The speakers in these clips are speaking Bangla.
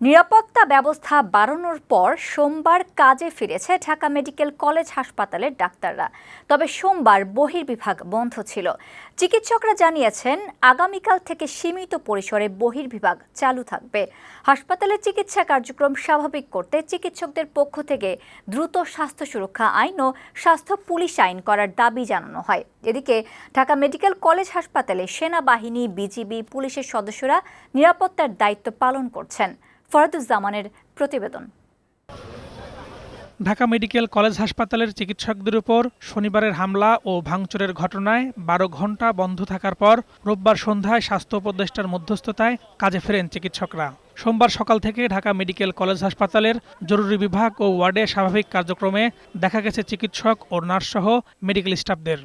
নিরাপত্তা ব্যবস্থা বাড়ানোর পর সোমবার কাজে ফিরেছে ঢাকা মেডিকেল কলেজ হাসপাতালের ডাক্তাররা। তবে সোমবার বহির্বিভাগ বন্ধ ছিল। চিকিৎসকরা জানিয়েছেন, আগামীকাল থেকে সীমিত পরিসরে বহির্বিভাগ চালু থাকবে। হাসপাতালের চিকিৎসা কার্যক্রম স্বাভাবিক করতে চিকিৎসকদের পক্ষ থেকে দ্রুত স্বাস্থ্য সুরক্ষা আইন ও স্বাস্থ্য পুলিশ আইন করার দাবি জানানো হয়। এদিকে ঢাকা মেডিকেল কলেজ হাসপাতালে সেনাবাহিনী, বিজিবি, পুলিশের সদস্যরা নিরাপত্তার দায়িত্ব পালন করছেন। ফরাদুজ্জামানের প্রতিবেদন। ঢাকা মেডিকেল কলেজ হাসপাতালের চিকিৎসকদের উপর শনিবারের হামলা ও ভাঙচুরের ঘটনায় বারো ঘণ্টা বন্ধ থাকার পর রোববার সন্ধ্যায় স্বাস্থ্য উপদেষ্টার মধ্যস্থতায় কাজে ফেরেন চিকিৎসকরা। সোমবার সকাল থেকে ঢাকা মেডিকেল কলেজ হাসপাতালের জরুরি বিভাগ ও ওয়ার্ডে স্বাভাবিক কার্যক্রমে দেখা গেছে চিকিৎসক ও নার্সসহ মেডিকেল স্টাফদের।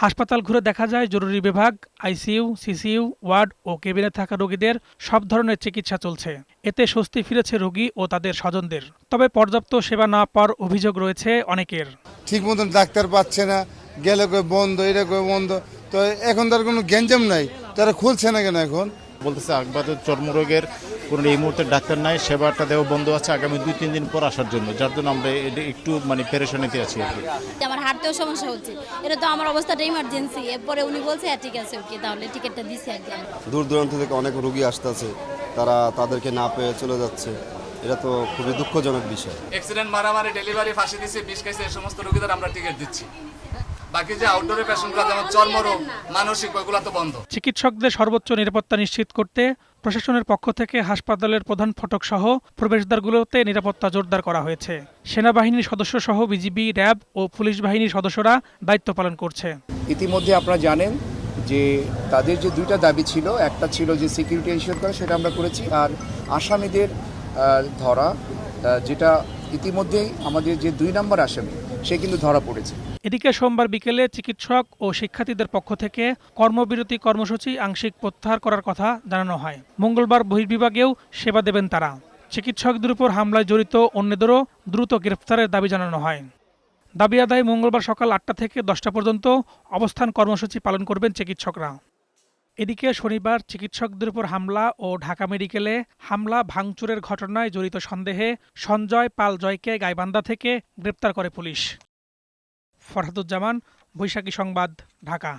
হাসপাতাল ঘুরে দেখা যায় জরুরি বিভাগ, আইসিইউ, সিসিইউ, ওয়ার্ড ও কেবিনে থাকা রোগীদের সব ধরনের চিকিৎসা চলছে। এতে স্বস্তি ফিরেছে রোগী ও তাদের স্বজনদের। তবে পর্যাপ্ত সেবা না পাওয়ার অভিযোগ রয়েছে অনেকের। ঠিক মতন ডাক্তার পাচ্ছে না, গেলে বন্ধ এটা বন্ধ, তো এখন তার কোনো গ্যাঞ্জাম নাই তারা খুলছে না কেন এখন? বলতেছে আকবাদের চর্মরোগের কোনো এই মুহূর্তে ডাক্তার নাই সেবাটা দেওয়া বন্ধ আছে আগামী দুই তিন দিন পর আসার জন্য। যার জন্য আমরা এটা একটু মানে পেরেশানিতে আছি আর কি। আমার হাঁটতেও সমস্যা হচ্ছে। এটা তো আমার অবস্থাটা ইমার্জেন্সি এরপরে উনি বলছে হ্যাঁ ঠিক আছে ওকে তাহলে টিকিটটা দিছি আর কি দূর দূরান্ত থেকে অনেক রোগী আসতেছে তারা তাদেরকে না পেয়ে চলে যাচ্ছে। এটা তো খুবই দুঃখজনক বিষয়। অ্যাক্সিডেন্ট মারামারি ডেলিভারি ফাঁসি দিচ্ছে বিষ খাইছে এই সমস্ত রোগীদের আমরা টিকিট দিচ্ছি। বাকি যে আউটডোরের পেশেন্টগুলো যেমন চর্মরোগ মানসিক ওইগুলো তো বন্ধ। চিকিৎসকদের সর্বোচ্চ নিরাপত্তা নিশ্চিত করতে প্রশাসনের পক্ষ থেকে হাসপাতালের প্রধান ফটক সহ প্রবেশদ্বারগুলোতে নিরাপত্তা জোরদার করা হয়েছে। সেনাবাহিনীর সদস্য সহ বিজিবি র্যাব ও পুলিশ বাহিনীর সদস্যরা দায়িত্ব পালন করছে। ইতিমধ্যে আপনারা জানেন যে তাদের যে দুইটা দাবি ছিল একটা ছিল যে সিকিউরিটি এনশিওর করা সেটা আমরা করেছি আর আসামিদের ধরা যেটা ইতিমধ্যেই আমাদের যে দুই নম্বর আসামি সে কিন্তু ধরা পড়েছে। এদিকে সোমবার বিকেলে চিকিৎসক ও শিক্ষার্থীদের পক্ষ থেকে কর্মবিরতি কর্মসূচি আংশিক প্রত্যাহার করার কথা জানানো হয়। মঙ্গলবার বহির্বিভাগেও সেবা দেবেন তারা। চিকিৎসকদের উপর হামলায় জড়িত অন্যদেরও দ্রুত গ্রেফতারের দাবি জানানো হয়। দাবি আদায় মঙ্গলবার সকাল আটটা থেকে দশটা পর্যন্ত অবস্থান কর্মসূচি পালন করবেন চিকিৎসকরা। এদিকে শনিবার চিকিৎসকদের উপর হামলা ও ঢাকা মেডিকেলে হামলা, ভাঙচুরের ঘটনায় জড়িত সন্দেহে সঞ্জয় পাল জয়কে গাইবান্ধা থেকে গ্রেপ্তার করে পুলিশ। ফরহাদুজ্জামান, বৈশাখী সংবাদ, ঢাকা।